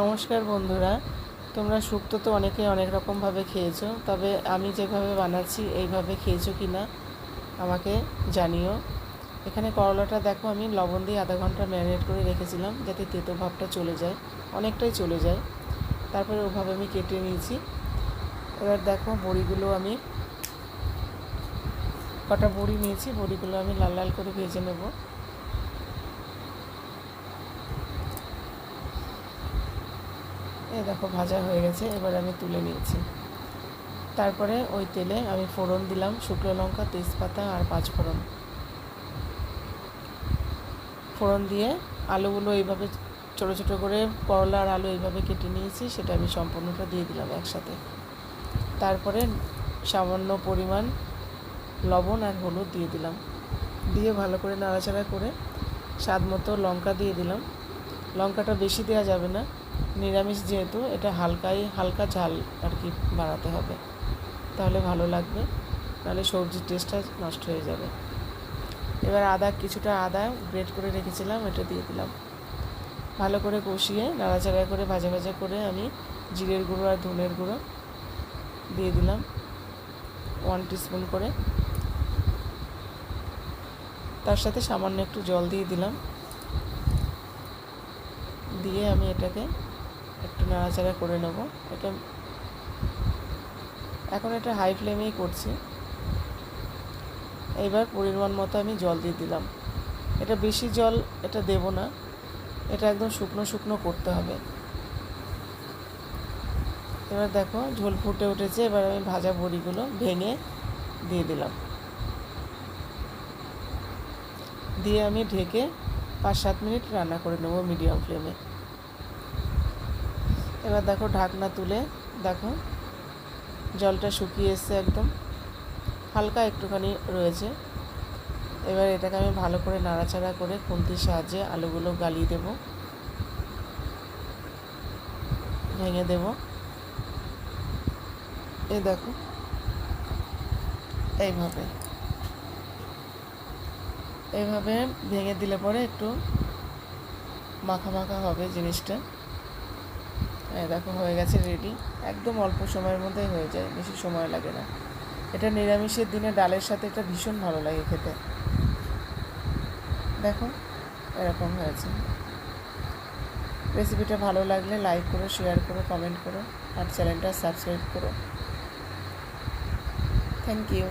নমস্কার বন্ধুরা। তোমরা শুক্তো তো অনেকে অনেক রকমভাবে খেয়েছো, তবে আমি যেভাবে বানাচ্ছি এইভাবে খেয়েছো কি না আমাকে জানিও। এখানে করলাটা দেখো, আমি লবণ দিয়ে আধা ঘণ্টা ম্যারিনেট করে রেখেছিলাম যাতে তেতো ভাবটা চলে যায়, অনেকটাই চলে যায়। তারপরে ওভাবে আমি কেটে নিয়েছি। এবার দেখো, বড়িগুলো আমি, কটা বড়ি নিয়েছি, বড়িগুলো আমি লাল লাল করে ভেজে নেব। এই দেখো ভাজা হয়ে গেছে, এবার আমি তুলে নিয়েছি। তারপরে ওই তেলে আমি ফোড়ন দিলাম, শুকনো লঙ্কা, তেজপাতা আর পাঁচ ফোড়ন ফোড়ন দিয়ে আলুগুলো এইভাবে ছোটো ছোটো করে, করলা আর আলু এইভাবে কেটে নিয়েছি, সেটা আমি সম্পূর্ণটা দিয়ে দিলাম একসাথে। তারপরে সামান্য পরিমাণ লবণ আর হলুদ দিয়ে দিলাম। দিয়ে ভালো করে নাড়াচাড়া করে স্বাদ মতো লঙ্কা দিয়ে দিলাম। লঙ্কাটা বেশি দেওয়া যাবে না নিরামিষ যেহেতু, এটা হালকাই, হালকা ঝাল আর কি বাড়াতে হবে। তাহলে ভালো লাগবে, নাহলে সবজির টেস্টটা নষ্ট হয়ে যাবে। এবার আদা, কিছুটা আদা গ্রেট করে রেখেছিলাম, এটা দিয়ে দিলাম। ভালো করে কষিয়ে, নাড়াচাড়া করে, ভাজা ভাজা করে আমি জিরের গুঁড়ো আর ধনের গুঁড়ো দিয়ে দিলাম। ওয়ান টিস্পুন করে। তার সাথে সামান্য একটু জল দিয়ে দিলাম। দিয়ে আমি এটাকে একটু নাড়াচাড়া করে নেব। এটা এখন এটা হাই ফ্লেমেই করছি। এইবার পরিমাণ মতো আমি জল দিয়ে দিলাম। এটা বেশি জল এটা দেব না। এটা একদম শুকনো শুকনো করতে হবে। এবার দেখো ঝোল ফুটে উঠেছে, এবার আমি ভাজা বড়িগুলো ভেঙে দিয়ে দিলাম। দিয়ে আমি ঢেকে পাঁচ সাত মিনিট রান্না করে নেব মিডিয়াম ফ্লেমে এবার দেখো ঢাকনা তুলে, দেখো, জলটা শুকিয়ে এসছে একদম। হালকা একটুখানি রয়েছে। এবার এটাকে আমি ভালো করে নাড়াচাড়া করে খুন্তির সাহায্যে আলুগুলো গালিয়ে দেব। ভেঙে দেব। এ দেখো, এইভাবে। এইভাবে ভেঙে দিলে পরে একটু মাখা মাখা হবে জিনিসটা। দেখো, হয়ে গেছে রেডি একদম অল্প সময়ের মধ্যেই হয়ে যায়, বেশি সময় লাগে না। এটা নিরামিষের দিনে ডালের সাথে এটা ভীষণ ভালো লাগে খেতে। দেখো, এরকম হয়েছে। রেসিপিটা ভালো লাগলে লাইক করো শেয়ার করো কমেন্ট করো, আর চ্যানেলটা সাবস্ক্রাইব করো। Thank you